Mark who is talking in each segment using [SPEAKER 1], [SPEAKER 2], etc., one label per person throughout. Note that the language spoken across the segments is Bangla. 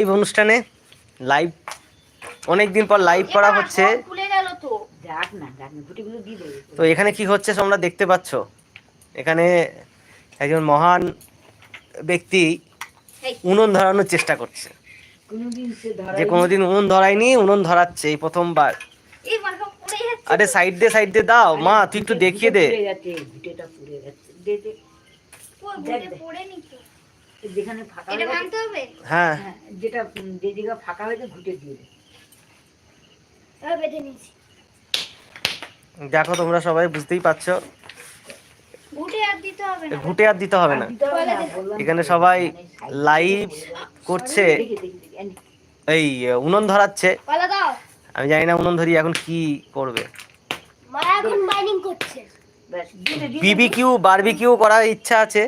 [SPEAKER 1] এই অনুষ্ঠানে লাইভ অনেক দিন পর লাইভ করা হচ্ছে।
[SPEAKER 2] তো।
[SPEAKER 3] দিয়ে
[SPEAKER 1] এখানে কি হচ্ছে তোমরা দেখতে পাচ্ছ? এখানে একজন মহান ব্যক্তি। উনুন ধরানোর চেষ্টা করছে।
[SPEAKER 3] কোনোদিন সে ধরা
[SPEAKER 1] যে কোনোদিন উনুন ধরায়নি উনুন ধরাচ্ছে এই প্রথমবার।
[SPEAKER 2] এই মার্কা পুড়ে যাচ্ছে।
[SPEAKER 1] আরে সাইড দে সাইড দে দাও। মা তুই একটু দেখিয়ে দে।
[SPEAKER 3] যেখানে ফাঁকা
[SPEAKER 2] এটা
[SPEAKER 3] হয়ে গেছে।
[SPEAKER 2] ভাঙতে হবে?
[SPEAKER 1] হ্যাঁ।
[SPEAKER 3] হ্যাঁ, যেটা যে জায়গা ফাঁকা হয়েছে ঘুটে দিয়ে
[SPEAKER 2] বেঁধে নিয়েছি।
[SPEAKER 1] দেখো তোমরা সবাই বুঝতেই পারছ।
[SPEAKER 2] বুটে আর দিতে হবে না।
[SPEAKER 1] ঘুটে আর দিতে হবে না। এখানে সবাই
[SPEAKER 3] মানে
[SPEAKER 1] লাইভ করছে।
[SPEAKER 3] দেখি, দেখি, এই
[SPEAKER 1] উনুন ধরাচ্ছে। আমি জানি না উনুন ধরি এখন কি করবে।
[SPEAKER 2] করছে।
[SPEAKER 1] বিবিকিউ বারবিকিউ করার ইচ্ছা আছে।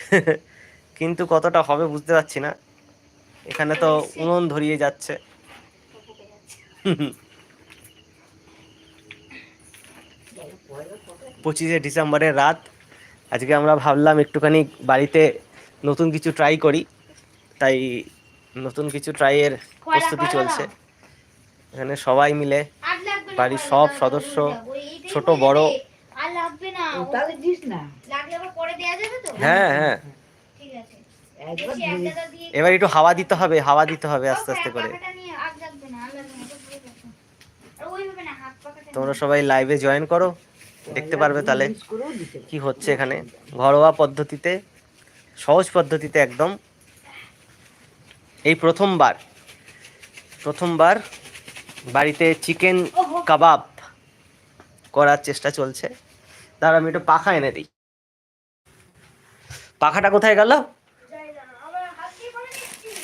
[SPEAKER 1] কিন্তু কতটা হবে বুঝতে পারছি না। এখানে তো উনুন ধরিয়ে যাচ্ছে। পঁচিশে ডিসেম্বরের রাত। আজকে আমরা ভাবলাম একটুখানি বাড়িতে নতুন কিছু ট্রাই করি। তাই নতুন কিছু ট্রাইয়ের প্রস্তুতি চলছে। এখানে সবাই মিলে বাড়ির সব সদস্য, ছোট বড়। হ্যাঁ হ্যাঁ
[SPEAKER 2] ঠিক আছে
[SPEAKER 3] একবার
[SPEAKER 2] দেখছি এক
[SPEAKER 3] ধরে-
[SPEAKER 2] দাদা দিয়ে
[SPEAKER 1] এবার একটু হাওয়া দিতে হবে হাওয়া দিতে হবে আস্তে আস্তে করে। তোমরা সবাই লাইভে জয়েন করো দেখতে পারবে তাহলে। কি হচ্ছে এখানে। ঘরোয়া পদ্ধতিতে সহজ পদ্ধতিতে একদম। এই প্রথমবার প্রথমবার বাড়িতে চিকেন কাবাব করার চেষ্টা চলছে। দাঁড়া আমি একটু পাখা এনে দিই। পাখাটা কোথায় গেল?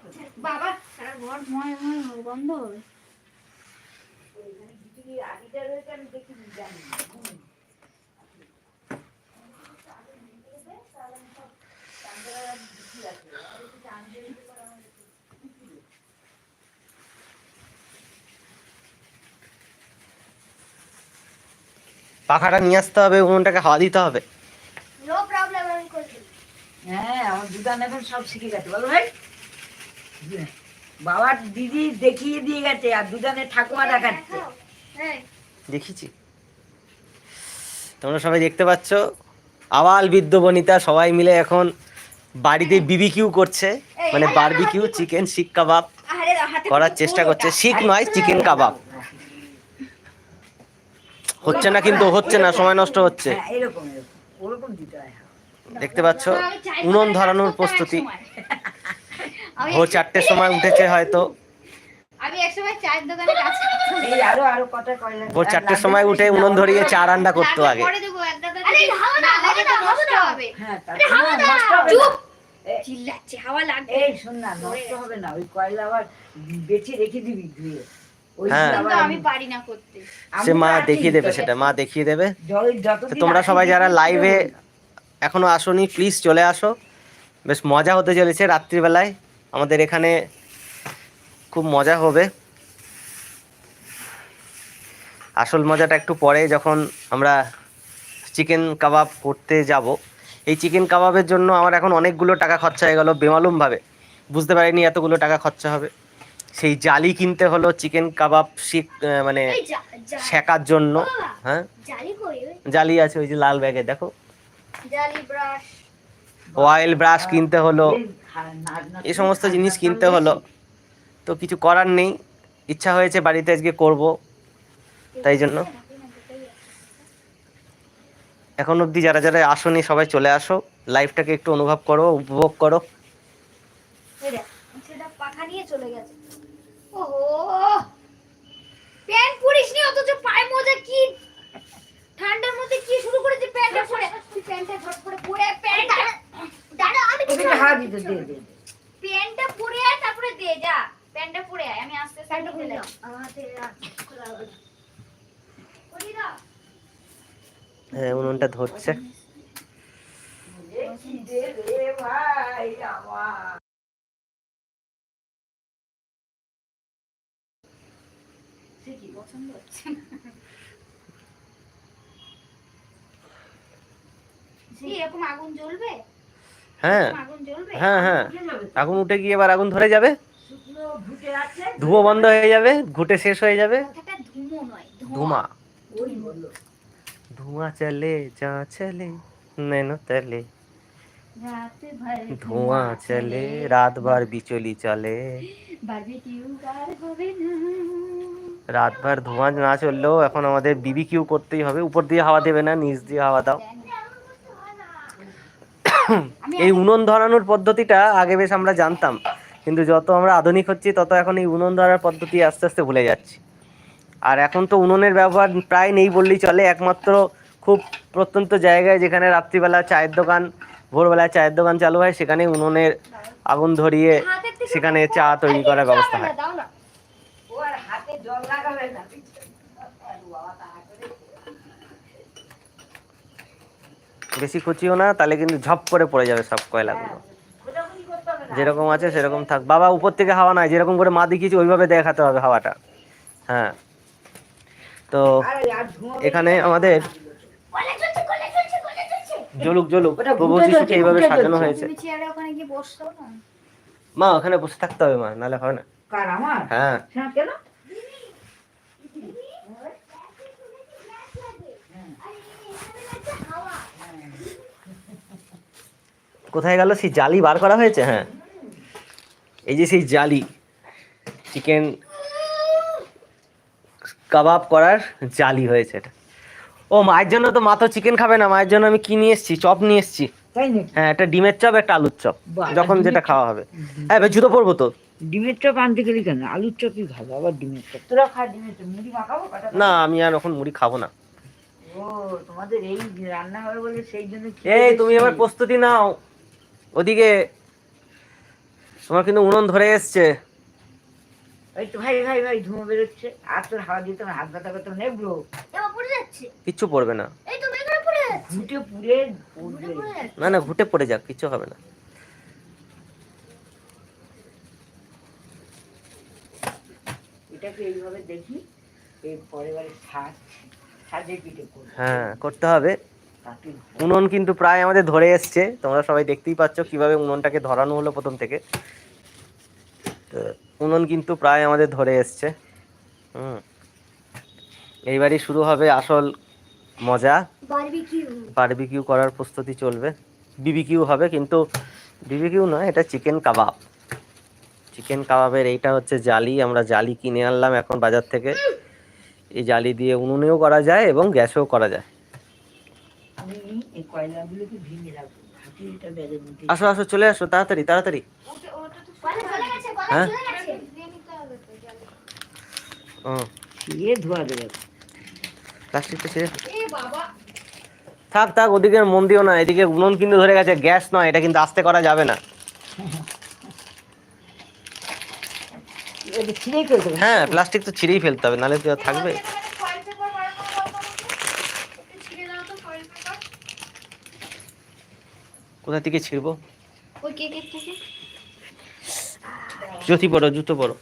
[SPEAKER 2] করবে। বাবা ঘর ধোঁয়ায় হবে, গন্ধ হবে
[SPEAKER 3] রয়েছে, আমি দেখিনি, জানি
[SPEAKER 1] পাখাটা নিয়ে আসতে হবে উনুনটাকে হাওয়া দিতে হবে।
[SPEAKER 2] নো প্রবলেম আমি করে দিই
[SPEAKER 3] হ্যাঁ আমার দুদান এখন সব শিখে গেছে। বলো ভাই। বাবার দিদি দেখিয়ে দিয়ে গেছে আর দুদানে ঠাকুমা দেখাচ্ছে।
[SPEAKER 2] দেখাও। হ্যাঁ।
[SPEAKER 1] দেখেছি তোমরা সবাই দেখতে পাচ্ছ আওয়াল বৃদ্ধ বনিতা সবাই মিলে এখন বাড়িতে বিবিকিউ করছে মানে বারবিকিউ চিকেন শিক কাবাব করার চেষ্টা করছে। শিক নয় চিকেন কাবাব। হচ্ছে না কিন্তু হচ্ছে না সময় নষ্ট হচ্ছে।
[SPEAKER 3] হ্যাঁ হয়
[SPEAKER 1] দেখতে পাচ্ছ উনুন ধরানোর প্রস্তুতি। ভোর চারটের সময় উঠেছে হয়তো। ভোর চারটের সময় উঠে উনুন ধরিয়ে চা রান্না করতো আগে।
[SPEAKER 2] হবে।
[SPEAKER 3] হ্যাঁ তারপরে নষ্ট হবে না।
[SPEAKER 2] চুপ।
[SPEAKER 3] এ-
[SPEAKER 2] চিল্লাচ্ছে হাওয়া লাগবে।
[SPEAKER 3] শোন না নষ্ট হবে না ওই কয়লা আবার বেছে রেখে দিবি ধুয়ে।
[SPEAKER 1] হ্যাঁ। সে মা দেখিয়ে দেবে সেটা মা দেখিয়ে দেবে। তোমরা সবাই যারা লাইভে এখনও আসোনি প্লিজ চলে আসো। বেশ মজা হতে চলেছে রাত্রিবেলায়। আমাদের এখানে খুব মজা হবে। আসল মজাটা একটু পরে যখন আমরা চিকেন কাবাব করতে যাব। এই চিকেন কাবাবের জন্য আমার এখন অনেকগুলো টাকা খরচা হয়ে গেল বেমালুমভাবে। বুঝতে পারিনি এতগুলো টাকা খরচা হবে। সেই জালি কিনতে হলো চিকেন কাবাব শিক আহ, মানে শেখার জন্য। হ্যাঁ?
[SPEAKER 2] জালি কই? ওই
[SPEAKER 1] জালি আছে ওই যে লাল ব্যাগে দেখো। Oil brush. কিনতে হলো।
[SPEAKER 3] এই
[SPEAKER 1] সমস্ত জিনিস কিনতে হলো। তো কিছু করার নেই। ইচ্ছা হয়েছে বাড়িতে আজকে করব। তাই জন্য। এখন অবধি যারা যারা আসনি সবাই চলে আসো। লাইফটাকে একটু অনুভব করো উপভোগ করো।
[SPEAKER 2] এই দেখ, সেটা পাখা নিয়ে চলে গেছে। ওহো। প্যান্ট পরিস নি অথচ পায়ে মোজা কি? ঠান্ডার মধ্যে কি শুরু করেছে প্যান্টটা পরে? তুই প্যান্টটা ঝট করে পরে প্যান্টটা। দাঁড়া আমি কিছু
[SPEAKER 3] হাওয়া দিতে দে দে দে।
[SPEAKER 2] প্যান্টটা পরে আয় তারপরে দে যা। প্যান্টটা পরে আয় আমি আস্তে দাও।
[SPEAKER 1] হ্যাঁ উনুনটা ধরছে।
[SPEAKER 3] দেখি দে রে ভাই আমার।
[SPEAKER 2] ঠিকই পছন্দ হচ্ছে
[SPEAKER 1] হ্যাঁ।, হ্যাঁ। হ্যাঁ
[SPEAKER 3] হ্যাঁ।
[SPEAKER 1] আগুন উঠে গিয়ে এবার আগুন ধরে যাবে। বন্ধ হয়ে যাবে শেষ হয়ে যাবে।
[SPEAKER 2] চলে নেনো
[SPEAKER 1] ধোঁয়া চলে রাত বিচলি চলে। রাত ভর ধোঁয়া না চললেও এখন আমাদের বিবি কিউ করতেই হবে। উপর দিয়ে হাওয়া দেবে না নিচ দিয়ে হাওয়া দাও। এই উনুন ধরানোর পদ্ধতিটা আগে বেশ আমরা জানতাম কিন্তু যত আমরা আধুনিক হচ্ছি তত এখন এই উনুন ধরার পদ্ধতি আস্তে আস্তে ভুলে যাচ্ছি। আর এখন তো উনুনের ব্যবহার প্রায় নেই বললেই চলে একমাত্র খুব প্রত্যন্ত জায়গায় যেখানে রাত্রিবেলা চায়ের দোকান ভোরবেলায় চায়ের দোকান চালু হয় সেখানে উনুনের আগুন ধরিয়ে সেখানে চা তৈরি করার ব্যবস্থা হয়।
[SPEAKER 3] জল লাগাবে না।
[SPEAKER 1] বেশি কুচিও না তাহলে কিন্তু ঝপ করে পড়ে যাবে সব কয়লাগুলো
[SPEAKER 3] হবে না।
[SPEAKER 1] যেরকম আছে সেরকম থাক। বাবা উপর থেকে হাওয়া নাই যেরকম করে মা দেখিয়েছি ওইভাবে দেখাতে হবে হাওয়াটা। হ্যাঁ। তো এখানে আমাদের জলুক জলুক প্রভু শিশুকে এইভাবে সাজানো হয়েছে। মা ওখানে বসে থাকতে হবে মা নাহলে হয় না। হ্যাঁ।
[SPEAKER 3] হ্যাঁ কেন?
[SPEAKER 1] কোথায় গেল? সেই জালি বার করা হয়েছে? হ্যাঁ। এই যে সেই জালি চিকেন কাবাব করার জালি হয়েছে এটা। ও মায়ের জন্য তো মা তো চিকেন খাবে না মায়ের জন্য আমি কি নিয়ে এসেছি? চপ নিয়ে এসেছি। হ্যাঁ একটা ডিমের চপ একটা আলুর চপ। যখন যেটা খাওয়া হবে। হ্যাঁ এবার জুতো পরবো তো।
[SPEAKER 3] ডিমের চপ আনতে গেলি কেন? আলুর চপই ভালো আবার ডিমের চপ। তোরা খা ডিমের চপ। মুড়ি মাখাবো
[SPEAKER 1] না আমি আর এখন মুড়ি খাব না।
[SPEAKER 3] ও তোমাদের এই রান্না হবে বলে সেই জন্য
[SPEAKER 1] এই তুমি। এবার প্রস্তুতি নাও। ওদিকে তোমার কিন্তু উনুন ধরে এসছে।
[SPEAKER 3] ওই তো ভাই ভাই ভাই বেরোচ্ছে। আর তোর হাওয়া দিতে আমার হাত ব্যথা করতে
[SPEAKER 2] পড়ে যাচ্ছে।
[SPEAKER 1] কিচ্ছু পড়বে না।
[SPEAKER 2] এই তো মেঘনা পড়ে যাচ্ছে।
[SPEAKER 3] ঘুটে পুড়ে
[SPEAKER 1] না না ঘুটে পড়ে যাক কিচ্ছু হবে না।
[SPEAKER 3] এটাকে এইভাবে দেখি এই পরের বারে সাজ সাজে পিঠে
[SPEAKER 1] হ্যাঁ করতে হবে। উনুন কিন্তু প্রায় আমাদের ধরে এসছে। তোমরা সবাই দেখতেই পাচ্ছ কীভাবে উনুনটাকে ধরানো হলো প্রথম থেকে। তো উনুন কিন্তু প্রায় আমাদের ধরে এসছে। হুম। এইবারই শুরু হবে আসল মজা।
[SPEAKER 2] বারবিকিউ।
[SPEAKER 1] বারবিকিউ করার প্রস্তুতি চলবে। বিবিকিউ হবে কিন্তু বিবিকিউ নয় এটা চিকেন কাবাব। চিকেন কাবাবের এইটা হচ্ছে জালি। আমরা জালি কিনে আনলাম এখন বাজার থেকে। এই জালি দিয়ে উনুনেও করা যায় এবং গ্যাসেও করা যায়।
[SPEAKER 3] এই কয়লাগুলোকে ভেঙে রাখব হাতে ব্যাগের মধ্যে
[SPEAKER 1] আসো আসো চলে আসো তাড়াতাড়ি তাড়াতাড়ি।
[SPEAKER 2] ওটা ওটা তো কলে চলে গেছে কলে
[SPEAKER 1] হ্যাঁ?
[SPEAKER 2] জলে।
[SPEAKER 1] ও।
[SPEAKER 3] ধোয়া দেবে।
[SPEAKER 1] প্লাস্টিকটা ছেড়ে থাক থাক ওদিকে মন দিও না এদিকে উনুন কিন্তু ধরে গেছে গ্যাস নয় এটা কিন্তু আস্তে করা যাবে না। হ্যাঁ প্লাস্টিক তো ছিঁড়েই ফেলতে হবে নাহলে তো থাকবে
[SPEAKER 2] ফয়েল পেপার বানানো কত একটু ছিঁড়ে দাও তো ফয়েল পেপার
[SPEAKER 1] কোথা থেকে ছিড়বো? জ্যোতি পড়ো জুতো পড়ো